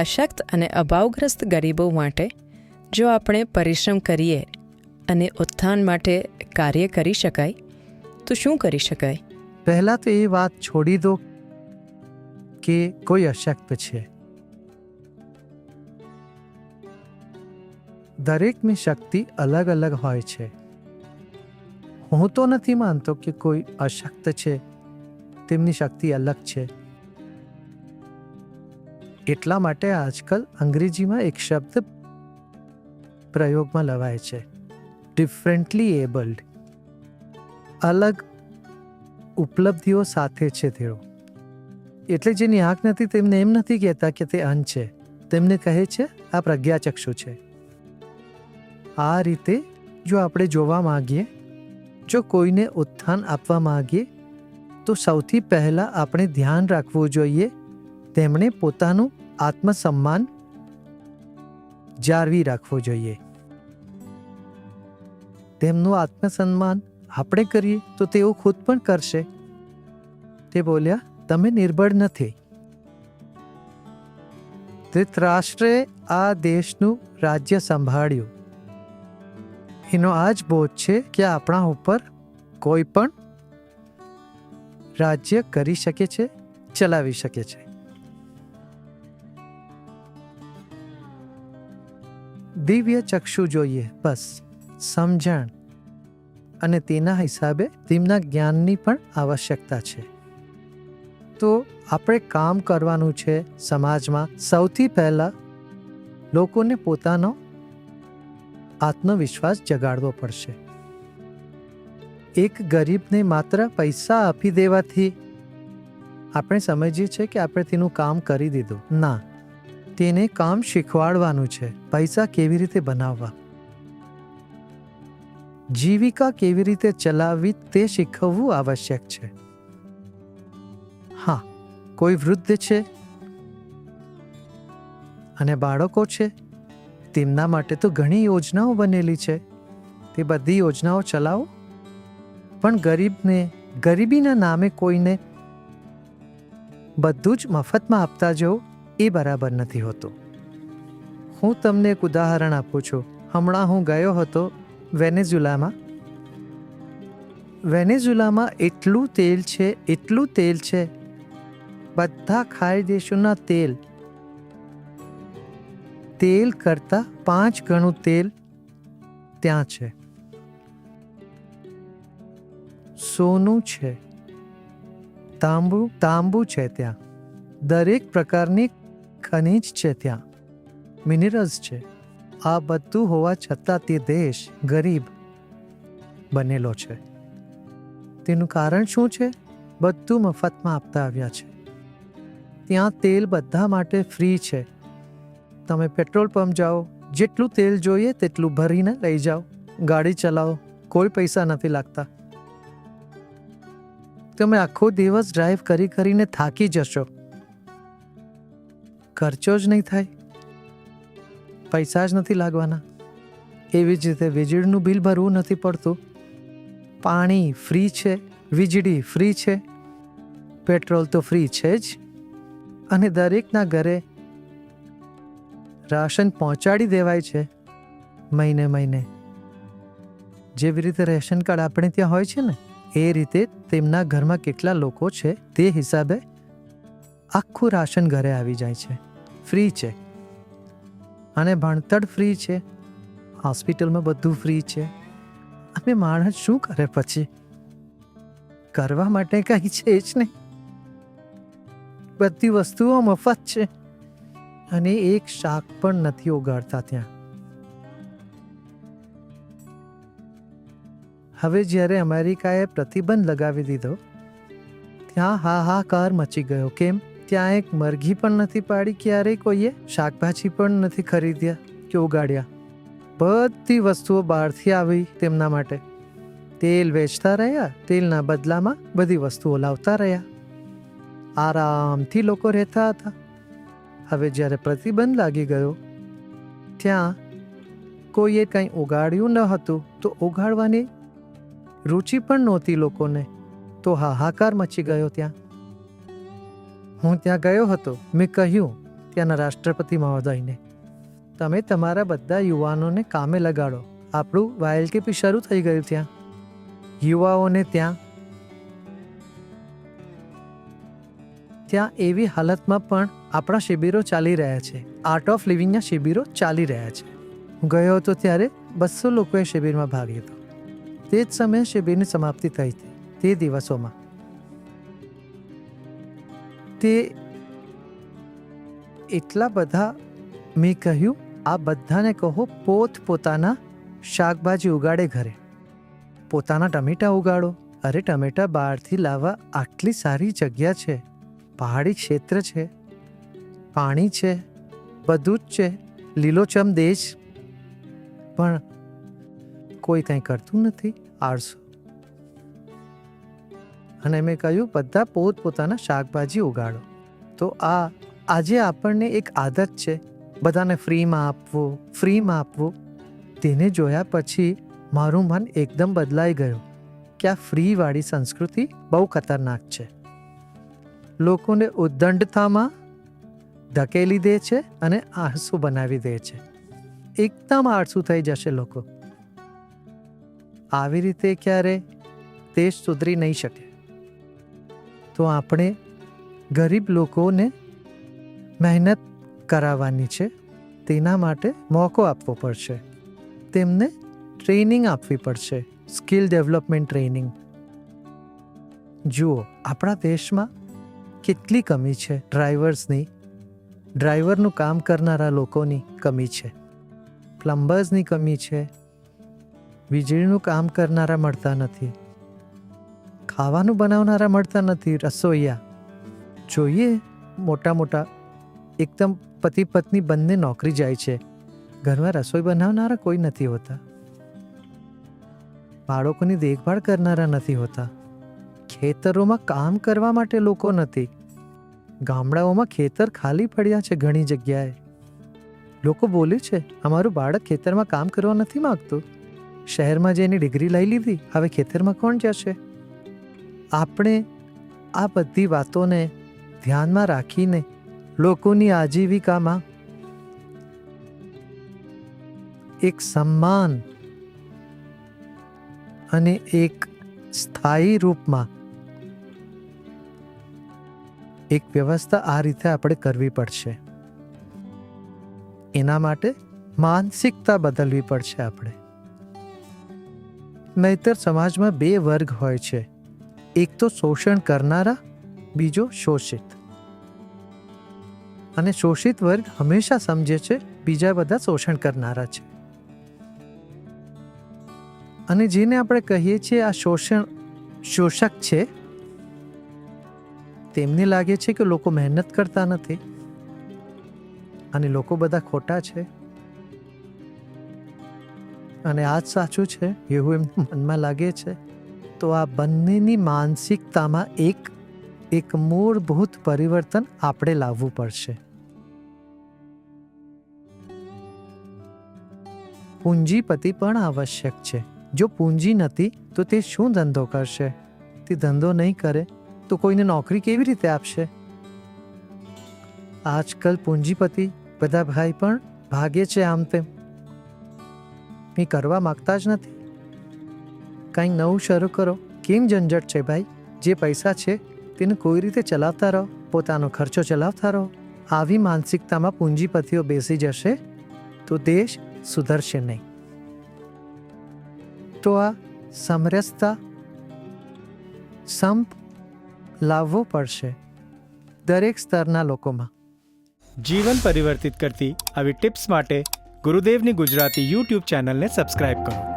અશક્ત અને અભાવગ્રસ્ત ગરીબો માટે જો આપણે પરિશ્રમ કરીએ અને ઉત્થાન માટે કાર્ય કરી શકાય, તો શું કરી શકાય? પહેલાં તો એ વાત છોડી દો કે કોઈ અશક્ત છે. દરેકની શક્તિ અલગ અલગ હોય છે. હું તો નથી માનતો કે કોઈ અશક્ત છે. તેમની શક્તિ અલગ છે. એટલા માટે આજકાલ અંગ્રેજીમાં એક શબ્દ પ્રયોગમાં લવાય છે. ડિફરન્ટલી એબલ્ડ અલગ ઉપલબ્ધિઓ સાથે છે તેઓ. એટલે જેની આંખ નથી, તેમને એમ નથી કહેતા કે તે અંધ છે. તેમને કહે છે, આ પ્રજ્ઞાચક્ષુ છે. આ રીતે જો આપણે જોવા માંગીએ, જો કોઈને ઉત્થાન આપવા માંગીએ, તો સૌથી પહેલાં આપણે ધ્યાન રાખવું જોઈએ તેમણે પોતાનું આત્મસન્માન જાળવી રાખવું જોઈએ. તેમનું આત્મસન્માન આપણે કરીએ તો તેઓ ખુદ પણ કરશે. તે બોલ્યા, તમે નિર્બળ નથી. ધૃતરાષ્ટ્રે આ દેશનું રાજ્ય સંભાળ્યું. એનો આ જ બોધ છે કે આપણા ઉપર કોઈ પણ રાજ્ય કરી શકે છે, ચલાવી શકે છે. દિવ્ય ચક્ષુ જોઈએ. બસ, સમજણ. અને તેના હિસાબે તેમના જ્ઞાનની પણ આવશ્યકતા છે. તો આપણે કામ કરવાનું છે સમાજમાં સૌથી પહેલાં લોકોને પોતાનો આત્મવિશ્વાસ જગાડવો પડશે. એક ગરીબને માત્ર પૈસા આપી દેવાથી આપણે સમજીએ છીએ કે આપણે તેનું કામ કરી દીધું. ના. તેને કામ શીખવાડવાનું છે. પૈસા કેવી રીતે બનાવવા? જીવિકા કેવી રીતે ચલાવવી તે શીખવવું આવશ્યક છે. હા, કોઈ વૃદ્ધ છે? અને બાળકો છે? તેમના માટે તો ઘણી યોજનાઓ બનેલી છે. તે બધી યોજનાઓ ચલાવો. પણ ગરીબને, ગરીબીના નામે કોઈને બધું જ મફતમાં આપતા જવું એ બરાબર નથી હોતું. હું તમને એક ઉદાહરણ આપું છું. હમણાં હું ગયો હતો વેનેઝુલામાં. વેનેઝુલામાં એટલું તેલ છે, એટલું તેલ છે. બધા ખાઈ દેશોના તેલ. તેલ કરતાં પાંચ ગણું તેલ ત્યાં છે. સોનું છે. તાંબુ તાંબુ છે ત્યાં. દરેક પ્રકારની ખનિજ છે ત્યાં. મિનરલ્સ છે. આ બધું હોવા છતાં તે દેશ ગરીબ બનેલો છે. તેનું કારણ શું છે? બધું મફતમાં આપતા આવ્યા છે. ત્યાં તેલ બધા માટે ફ્રી છે. તમે પેટ્રોલ પંપ જાઓ, જેટલું તેલ જોઈએ તેટલું ભરીને લઈ જાઓ. ગાડી ચલાવો, કોઈ પૈસા નથી લાગતા. તમે આખો દિવસ ડ્રાઈવ કરી કરીને થાકી જશો. ખર્ચો જ નહીં થાય. પૈસા જ નથી લાગવાના. એવી જ રીતે વીજળીનું બિલ ભરવું નથી પડતું. પાણી ફ્રી છે, વીજળી ફ્રી છે, પેટ્રોલ તો ફ્રી છે જ. અને દરેકના ઘરે રાશન પહોંચાડી દેવાય છે, મહિને મહિને. જેવી રીતે રેશન કાર્ડ આપણે ત્યાં હોય છે ને, એ રીતે તેમના ઘરમાં કેટલા લોકો છે તે હિસાબે આખું રાશન ઘરે આવી જાય છે. ફ્રી છે. અને ભણતર ફ્રી છે. હોસ્પિટલમાં બધું ફ્રી છે. અને માણસ શું કરે પછી? કરવા માટે કંઈ છે જ નહીં. બધી વસ્તુઓ મફત છે. અને એક શાક પણ નથી ઉગાડતા ત્યાં. હવે જ્યારે અમેરિકાએ પ્રતિબંધ લગાવી દીધો, ત્યાં હાહાકાર મચી ગયો. કેમ? ત્યાં એક મરઘી પણ નથી પાડી ક્યારેય કોઈએ? શાકભાજી પણ નથી ખરીદ્યા કે ઉગાડ્યા? બધી વસ્તુઓ બહારથી આવી તેમના માટે. તેલ વેચતા રહ્યા, તેલના બદલામાં બધી વસ્તુઓ લાવતા રહ્યા. આરામથી લોકો રહેતા હતા. હવે જ્યારે પ્રતિબંધ લાગી ગયો, ત્યાં કોઈએ કંઈ ઉગાડ્યું ન હતું, તો ઉગાડવાની રુચિ પણ નહોતી લોકોને. તો હાહાકાર મચી ગયો ત્યાં. હું ત્યાં ગયો હતો. મેં કહ્યું, ત્યાંના રાષ્ટ્રપતિ મહોદયને, તમે તમારા બધા યુવાનોને કામે લગાડો. આપણું વાયલકેપી શરૂ થઈ ગયું ત્યાં. યુવાઓને ત્યાં ત્યાં એવી હાલતમાં પણ આપણા શિબિરો ચાલી રહ્યા છે. આર્ટ ઓફ લિવિંગના શિબિરો ચાલી રહ્યા છે. હું ગયો હતો ત્યારે બસો લોકોએ શિબિરમાં ભાગ લીધો. તે જ સમયે શિબિરની સમાપ્તિ થઈ હતી. તે દિવસોમાં તે એટલા બધા મેં કહ્યું, આ બધાને કહો, પોત પોતાના શાકભાજી ઉગાડે ઘરે. પોતાના ટમેટા ઉગાડો. અરે, ટમેટા બહારથી લાવવા આટલી સારી જગ્યા છે. પહાડી ક્ષેત્ર છે. પાણી છે. બધું જ છે. લીલોચમ દેશ. પણ કોઈ કંઈ કરતું નથી. આળસુ. અને મેં કહ્યું, બધા પોતપોતાના શાકભાજી ઉગાડો. તો આ, આજે આપણને એક આદત છે, બધાને ફ્રીમાં આપવું ફ્રીમાં આપવું. તેને જોયા પછી મારું મન એકદમ બદલાઈ ગયું કે આ ફ્રીવાળી સંસ્કૃતિ બહુ ખતરનાક છે. લોકોને ઉદ્દંડતામાં ધકેલી દે છે અને આળસુ બનાવી દે છે. એકદમ આળસુ થઈ જશે લોકો. આવી રીતે ક્યારે દેશ સુધરી નહીં શકે. તો આપણે ગરીબ લોકોને મહેનત કરાવવાની છે. તેના માટે મોકો આપવો પડશે. તેમને ટ્રેનિંગ આપવી પડશે. Skill development training. જુઓ, આપણા દેશમાં કેટલી કમી છે. ડ્રાઈવર્સની ડ્રાઈવરનું કામ કરનારા લોકોની કમી છે. પ્લમ્બર્સની કમી છે. વીજળીનું કામ કરનારા મળતા નથી. ખાવાનું બનાવનારા મળતા નથી, રસોઈયા. જોઈએ, મોટા મોટા, એકદમ પતિ પત્ની બંને નોકરી જાય છે. ઘરમાં રસોઈ બનાવનારા કોઈ નથી હોતા. બાળકોની દેખભાળ કરનારા નથી હોતા. ખેતરોમાં કામ કરવા માટે લોકો નથી. ગામડાઓમાં ખેતર ખાલી પડ્યા છે ઘણી જગ્યાએ. લોકો બોલે છે, અમારું બાળક ખેતરમાં કામ કરવા નથી માંગતું. શહેરમાં જઈને ડિગ્રી લઈ લીધી, હવે ખેતરમાં કોણ જશે? આપણે આ બધી વાતોને ધ્યાનમાં રાખીને લોકોની આજીવિકામાં એક સન્માન અને એક સ્થાયી રૂપમાં એક વ્યવસ્થા આ રીતે આપણે કરવી પડશે. એના માટે માનસિકતા બદલવી પડશે આપણે. નહીતર સમાજમાં બે વર્ગ હોય છે. એક તો શોષણ કરનારા, બીજો શોષિત. અને શોષિત વર્ગ હંમેશા સમજે છે, બીજા બધા શોષણ કરનારા છે. અને જેને આપણે કહીએ છીએ આ શોષણ શોષક છે, તેમને લાગે છે કે લોકો મહેનત કરતા નથી. અને લોકો બધા ખોટા છે. અને આ જ સાચું છે, એવું એમને મનમાં લાગે છે. તો આ બંનેની માનસિકતામાં એક એક મૂળભૂત પરિવર્તન આપણે લાવવું પડશે પૂંજીપતિ પણ આવશ્યક છે જો પૂંજી નથી તો તે શું ધંધો કરશે તે ધંધો નહીં કરે તો કોઈને નોકરી કેવી રીતે આપશે આજકાલ પૂંજીપતિ બધા ભાઈ પણ ભાગે છે આમ તેમ એ કરવા માંગતા જ નથી કંઈક નવું શરૂ કરો. કેમ ઝંઝટ છે ભાઈ? જે પૈસા છે, તેને કોઈ રીતે ચલાવતા રહો. પોતાનો ખર્ચો ચલાવતા રહો. આવી માનસિકતામાં પૂંજીપતિઓ બેસી જશે તો દેશ સુધરશે નહીં. તો આ સમરસતા સંપ લાવવો પડશે દરેક સ્તરના લોકોમાં. જીવન પરિવર્તિત કરતી આવી ટિપ્સ માટે ગુરુદેવની ગુજરાતી યુટ્યુબ ચેનલને સબસ્ક્રાઇબ કરો.